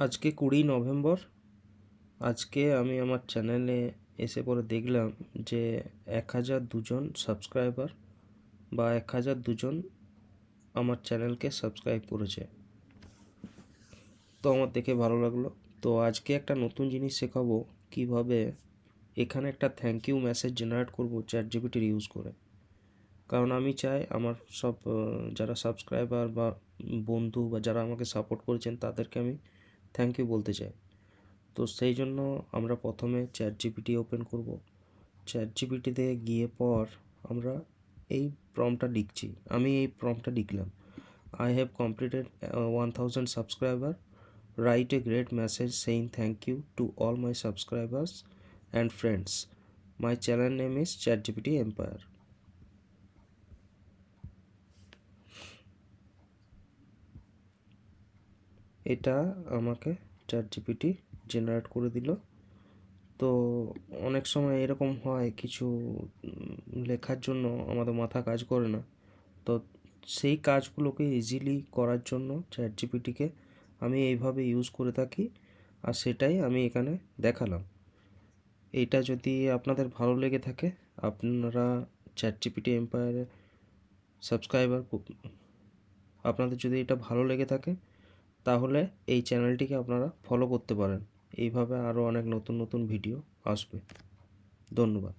আজকে কুড়ি নভেম্বর। আজকে আমি আমার চ্যানেলে এসে পরে দেখলাম যে এক হাজার দুজন সাবস্ক্রাইবার বা এক হাজার দুজন আমার চ্যানেলকে সাবস্ক্রাইব করেছে। তো আমার দেখে ভালো লাগল। তো আজকে একটা নতুন জিনিস শেখাবো, কীভাবে এখানে একটা থ্যাংক ইউ মেসেজ জেনারেট করব চ্যাট জিপিটির ইউজ করে। কারণ আমি চাই আমার সব যারা সাবস্ক্রাইবার বা বন্ধু বা যারা আমাকে সাপোর্ট করেছেন তাদেরকে আমি থ্যাংক ইউ বলতে চাই। তো সেই জন্য আমরা প্রথমে চ্যাট জিপিটি ওপেন করব। চ্যাট জিপিটিতে গিয়ে পর আমরা এই প্রমটা লিখছি। আমি এই প্রমটা লিখলাম। I have completed one thousand subscriber right a great message saying thank you to all my subscribers and friends my channel name is chat GPT empire এটা আমাকে চ্যাট জিপিটি জেনারেট করে দিল। তো অনেক সময় এরকম হয় কিছু লেখার জন্য আমাদের মাথা কাজ করে না। তো সেই কাজগুলোকে ইজিলি করার জন্য চ্যাট জিপিটিকে আমি এইভাবে ইউজ করে থাকি আর সেটাই আমি এখানে দেখালাম। এটা যদি আপনাদের ভালো লেগে থাকে, আপনারা চ্যাট জিপিটি এম্পায়ারে সাবস্ক্রাইবার আপনাদের যদি এটা ভালো লেগে থাকে তাহলে এই চ্যানেলটিকে আপনারা ফলো করতে পারেন। এইভাবে আরও অনেক নতুন নতুন ভিডিও আসবে। ধন্যবাদ।